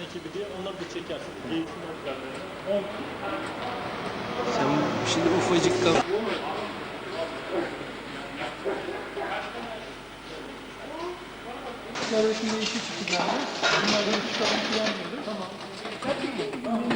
ekibi diye onları da çekersin. Eğitim öğretmenleri. 10 Sen şimdi ufacık kal. Kardeşim de işi çıktı galiba. Bunlardan çıkalım falan dedi. Tamam.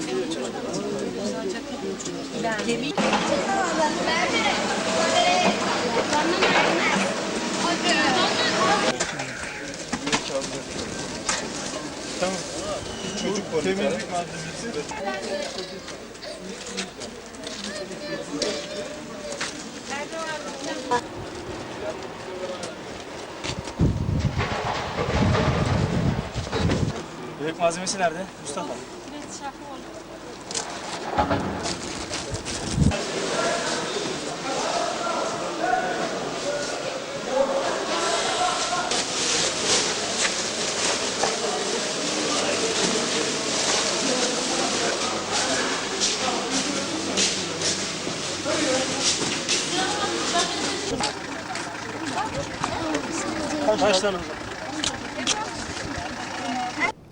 neyiniz var? Temizlik malzemesi. Bebek malzemesi nerede? Mustafa. Tane?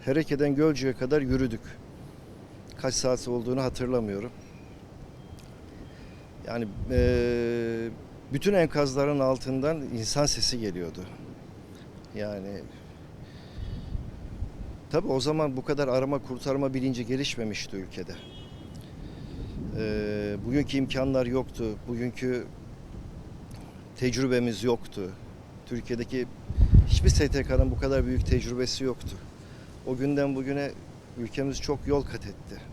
Hereke'den Gölcük'e kadar yürüdük. Kaç saat olduğunu hatırlamıyorum. Yani eee, bütün enkazların altından insan sesi geliyordu. Yani tabi o zaman bu kadar arama kurtarma bilinci gelişmemişti ülkede. Eee, bugünkü imkanlar yoktu. Bugünkü tecrübemiz yoktu. Türkiye'deki hiçbir STK'nın bu kadar büyük tecrübesi yoktu. O günden bugüne ülkemiz çok yol kat etti.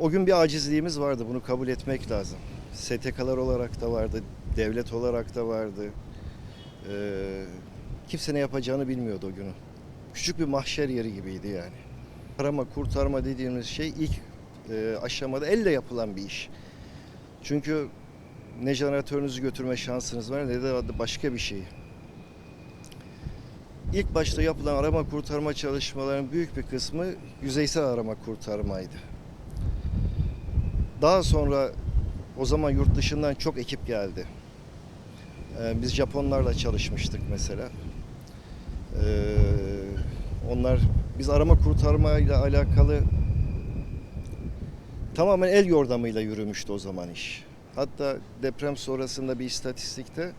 O gün bir acizliğimiz vardı, bunu kabul etmek lazım. STK'lar olarak da vardı, devlet olarak da vardı. Ee, kimse ne yapacağını bilmiyordu o günü. Küçük bir mahşer yeri gibiydi yani. Arama, kurtarma dediğimiz şey ilk e, aşamada elle yapılan bir iş. Çünkü ne jeneratörünüzü götürme şansınız var ne de başka bir şey. İlk başta yapılan arama kurtarma çalışmalarının büyük bir kısmı yüzeysel arama kurtarmaydı. Daha sonra o zaman yurt dışından çok ekip geldi. Ee, biz Japonlarla çalışmıştık mesela. Ee, onlar biz arama kurtarma ile alakalı tamamen el yordamıyla yürümüştü o zaman iş. Hatta deprem sonrasında bir istatistikte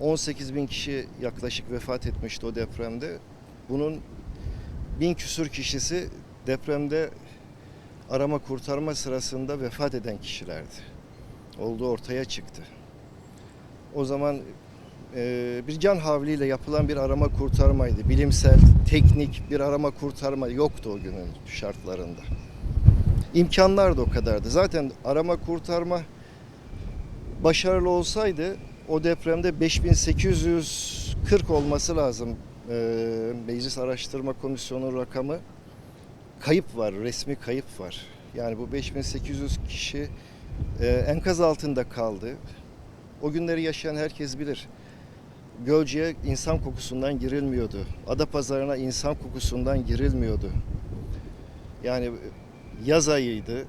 18 bin kişi yaklaşık vefat etmişti o depremde. Bunun bin küsür kişisi depremde arama kurtarma sırasında vefat eden kişilerdi. Olduğu ortaya çıktı. O zaman e, bir can havliyle yapılan bir arama kurtarmaydı. Bilimsel, teknik bir arama kurtarma yoktu o günün şartlarında. İmkanlar da o kadardı. Zaten arama kurtarma başarılı olsaydı o depremde 5840 olması lazım. Ee, Meclis Araştırma Komisyonu rakamı kayıp var, resmi kayıp var. Yani bu 5800 kişi e, enkaz altında kaldı. O günleri yaşayan herkes bilir. Gölcük'e insan kokusundan girilmiyordu. Adapazarı'na insan kokusundan girilmiyordu. Yani yaz ayıydı.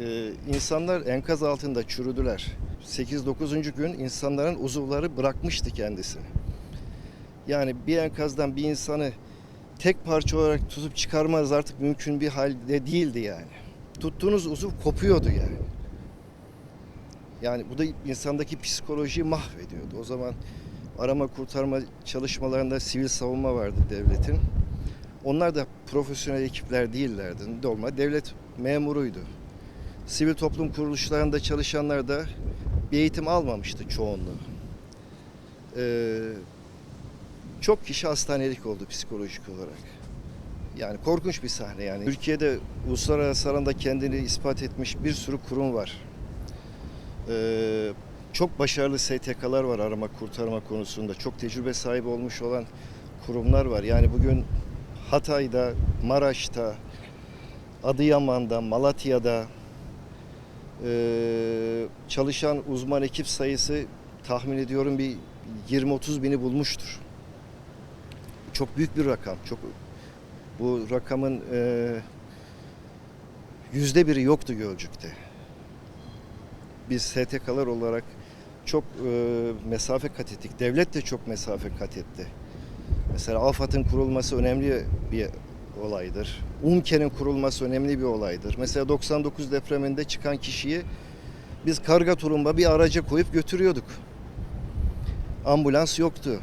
Ee, insanlar enkaz altında çürüdüler. 8-9. gün insanların uzuvları bırakmıştı kendisini. Yani bir enkazdan bir insanı tek parça olarak tutup çıkarmanız artık mümkün bir halde değildi yani. Tuttuğunuz uzuv kopuyordu yani. Yani bu da insandaki psikolojiyi mahvediyordu. O zaman arama kurtarma çalışmalarında sivil savunma vardı devletin. Onlar da profesyonel ekipler değillerdi. Normal devlet memuruydu. Sivil toplum kuruluşlarında çalışanlar da bir eğitim almamıştı çoğunluğu. Ee, Çok kişi hastanelik oldu psikolojik olarak. Yani korkunç bir sahne yani. Türkiye'de uluslararası alanda kendini ispat etmiş bir sürü kurum var. Ee, çok başarılı STK'lar var arama kurtarma konusunda. Çok tecrübe sahibi olmuş olan kurumlar var. Yani bugün Hatay'da, Maraş'ta, Adıyaman'da, Malatya'da ee, çalışan uzman ekip sayısı tahmin ediyorum bir 20-30 bini bulmuştur. Çok büyük bir rakam. Çok bu rakamın e, yüzde biri yoktu Gölcük'te. Biz STK'lar olarak çok e, mesafe kat ettik. Devlet de çok mesafe kat etti. Mesela AFAD'ın kurulması önemli bir olaydır. UMKE'nin kurulması önemli bir olaydır. Mesela 99 depreminde çıkan kişiyi biz karga tulumba bir araca koyup götürüyorduk. Ambulans yoktu.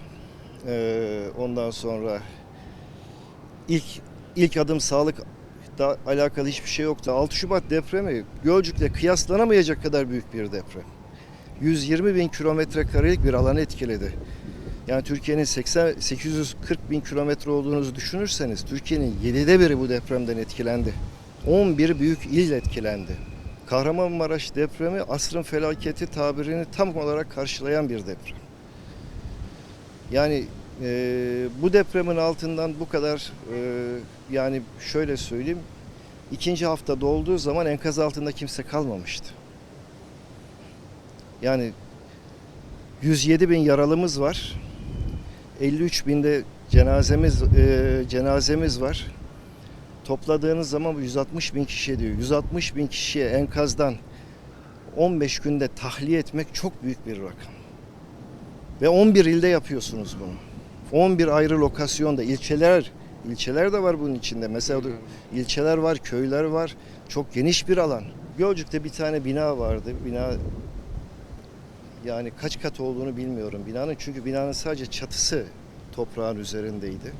Ee, ondan sonra ilk ilk adım sağlık da alakalı hiçbir şey yoktu. 6 Şubat depremi Gölcük'le kıyaslanamayacak kadar büyük bir deprem. 120 bin kilometre karelik bir alanı etkiledi. Yani Türkiye'nin 80 840 bin kilometre olduğunuzu düşünürseniz Türkiye'nin 7'de biri bu depremden etkilendi. 11 büyük il etkilendi. Kahramanmaraş depremi asrın felaketi tabirini tam olarak karşılayan bir deprem. Yani e, bu depremin altından bu kadar e, yani şöyle söyleyeyim ikinci hafta dolduğu zaman enkaz altında kimse kalmamıştı. Yani 107 bin yaralımız var. 53 binde cenazemiz e, cenazemiz var. Topladığınız zaman bu 160 bin kişi ediyor. 160 bin kişiye enkazdan 15 günde tahliye etmek çok büyük bir rakam. Ve 11 ilde yapıyorsunuz bunu. 11 ayrı lokasyonda ilçeler ilçeler de var bunun içinde. Mesela ilçeler var, köyler var. Çok geniş bir alan. Gölcük'te bir tane bina vardı. Bina yani kaç kat olduğunu bilmiyorum binanın. Çünkü binanın sadece çatısı toprağın üzerindeydi.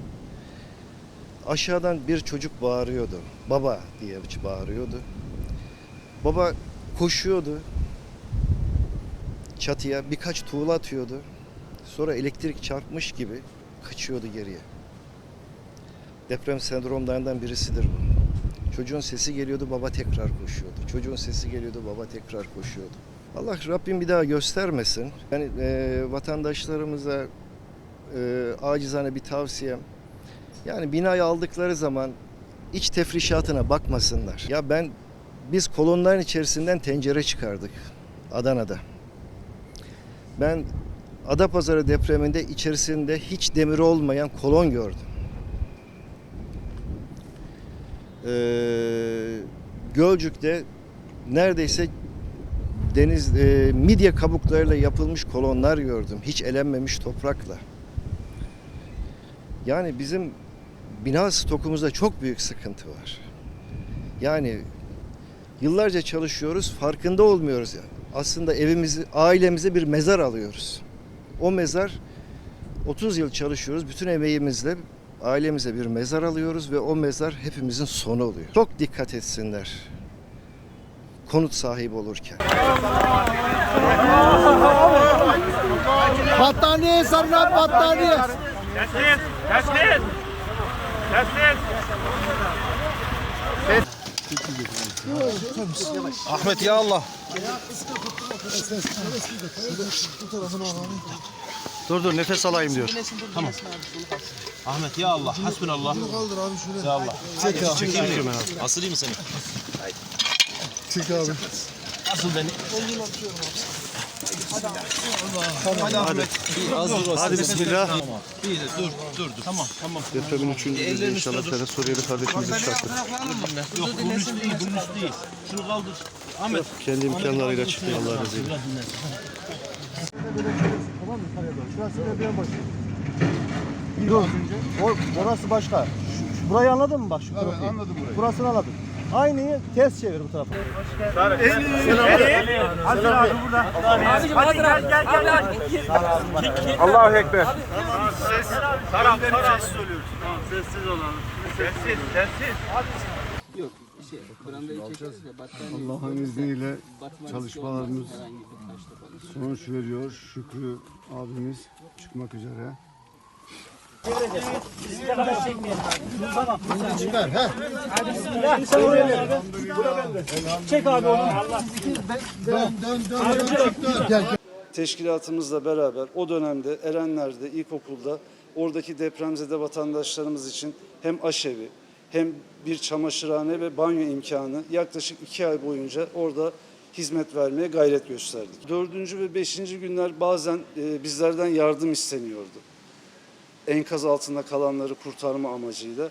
Aşağıdan bir çocuk bağırıyordu. Baba diye bağırıyordu. Baba koşuyordu çatıya birkaç tuğla atıyordu. Sonra elektrik çarpmış gibi kaçıyordu geriye. Deprem sendromlarından birisidir bu. Çocuğun sesi geliyordu, baba tekrar koşuyordu. Çocuğun sesi geliyordu, baba tekrar koşuyordu. Allah Rabbim bir daha göstermesin. Yani e, vatandaşlarımıza e, acizane bir tavsiyem. Yani binayı aldıkları zaman iç tefrişatına bakmasınlar. Ya ben biz kolonların içerisinden tencere çıkardık Adana'da. Ben Adapazarı depreminde içerisinde hiç demiri olmayan kolon gördüm. Ee, Gölcük'te neredeyse deniz e, midye kabuklarıyla yapılmış kolonlar gördüm. Hiç elenmemiş toprakla. Yani bizim bina stokumuzda çok büyük sıkıntı var. Yani yıllarca çalışıyoruz, farkında olmuyoruz. ya. Aslında evimizi, ailemize bir mezar alıyoruz. O mezar 30 yıl çalışıyoruz. Bütün emeğimizle ailemize bir mezar alıyoruz ve o mezar hepimizin sonu oluyor. Çok dikkat etsinler. Konut sahibi olurken. Battaniye sarına battaniye. Teslim! Teslim! Teslim! Ahmet ya Allah. Dur dur nefes alayım diyor. Tamam. Ahmet ya Allah. Hasbunallah. Kaldır abi şuraya. Ya Allah. Çek abi. Çekeyim mi? Asılayım mı seni? Çek abi. Asıl beni. Hadi Ahmet. Hadi bismillah. İyi de dur dur dur. Tamam tamam. Depremin üçüncü günü inşallah tane Suriyeli kardeşimizi çıkartır. Yok bunun üstü değil bunun üstü değil. Şunu kaldır. Ahmet. Kendi imkanlarıyla çıktı Allah razı olsun. Dur. O, orası başka. Burayı anladın mı bak şu evet, anladım burayı. Burasını anladım. Aynıyı ters çevir bu tarafa. Allahu Ekber. Sessiz. Taraf, taraf. Sessiz olalım. Sessiz, sessiz. Allah'ın izniyle çalışmalarımız sonuç veriyor. Şükrü abimiz çıkmak üzere. Teşkilatımızla beraber o dönemde Erenler'de, ilkokulda oradaki depremzede vatandaşlarımız için hem aşevi hem bir çamaşırhane ve banyo imkanı yaklaşık iki ay boyunca orada hizmet vermeye gayret gösterdik. Dördüncü ve beşinci günler bazen e, bizlerden yardım isteniyordu. Enkaz altında kalanları kurtarma amacıyla.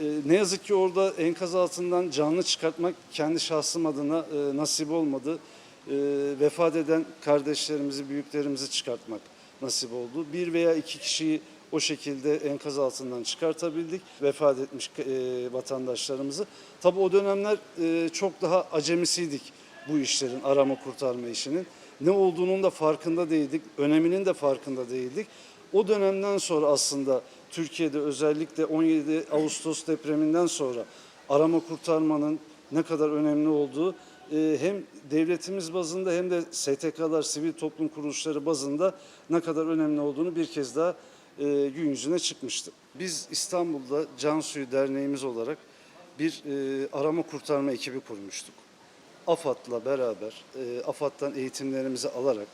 E, ne yazık ki orada enkaz altından canlı çıkartmak kendi şahsım adına e, nasip olmadı. E, vefat eden kardeşlerimizi, büyüklerimizi çıkartmak nasip oldu. Bir veya iki kişiyi o şekilde enkaz altından çıkartabildik. Vefat etmiş vatandaşlarımızı. Tabii o dönemler çok daha acemisiydik bu işlerin, arama kurtarma işinin. Ne olduğunun da farkında değildik, öneminin de farkında değildik. O dönemden sonra aslında Türkiye'de özellikle 17 Ağustos depreminden sonra arama kurtarmanın ne kadar önemli olduğu e, hem devletimiz bazında hem de STK'lar, sivil toplum kuruluşları bazında ne kadar önemli olduğunu bir kez daha e, gün yüzüne çıkmıştı. Biz İstanbul'da Can Suyu Derneğimiz olarak bir e, arama kurtarma ekibi kurmuştuk. AFAD'la beraber, AFAD'dan eğitimlerimizi alarak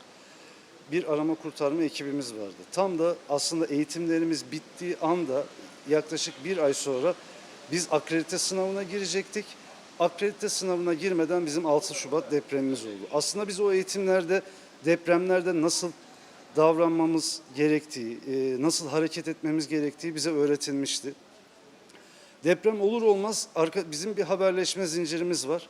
bir arama kurtarma ekibimiz vardı. Tam da aslında eğitimlerimiz bittiği anda yaklaşık bir ay sonra biz akredite sınavına girecektik. Akredite sınavına girmeden bizim 6 Şubat depremimiz oldu. Aslında biz o eğitimlerde depremlerde nasıl davranmamız gerektiği, e, nasıl hareket etmemiz gerektiği bize öğretilmişti. Deprem olur olmaz bizim bir haberleşme zincirimiz var.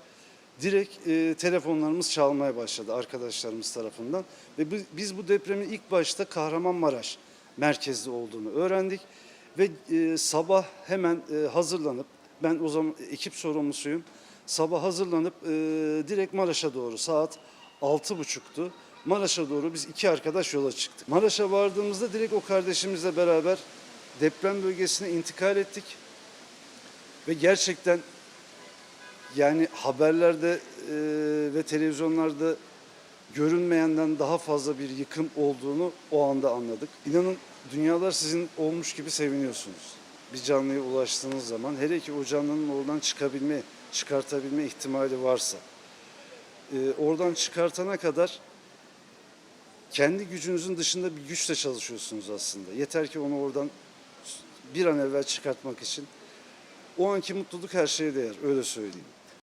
Direkt e, telefonlarımız çalmaya başladı arkadaşlarımız tarafından. Ve biz, biz bu depremin ilk başta Kahramanmaraş merkezli olduğunu öğrendik. Ve e, sabah hemen e, hazırlanıp, ben o zaman ekip sorumlusuyum. Sabah hazırlanıp e, direkt Maraş'a doğru saat altı buçuktu. Maraş'a doğru biz iki arkadaş yola çıktık. Maraş'a vardığımızda direkt o kardeşimizle beraber deprem bölgesine intikal ettik. Ve gerçekten yani haberlerde e, ve televizyonlarda görünmeyenden daha fazla bir yıkım olduğunu o anda anladık. İnanın dünyalar sizin olmuş gibi seviniyorsunuz. Bir canlıya ulaştığınız zaman hele ki o canlının oradan çıkabilme, çıkartabilme ihtimali varsa. E, oradan çıkartana kadar kendi gücünüzün dışında bir güçle çalışıyorsunuz aslında. Yeter ki onu oradan bir an evvel çıkartmak için. O anki mutluluk her şeye değer, öyle söyleyeyim.